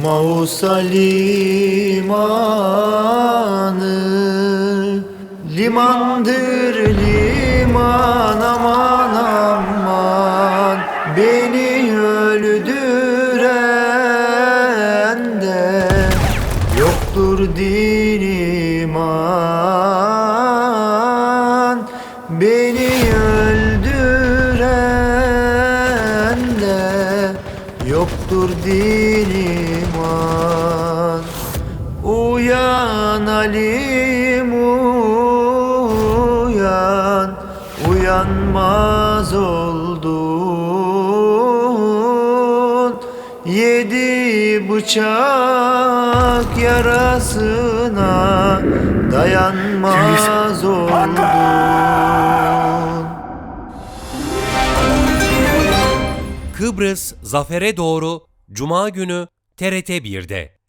Mausa limanı Limandır liman aman aman. Beni öldüren de Yoktur din iman. Beni öldüren de Yoktur din iman Uyan Alim uyan. Uyanmaz oldun. Yedi bıçak yarasına Dayanmaz oldun Kıbrıs Zafer'e doğru Cuma günü TRT 1'de.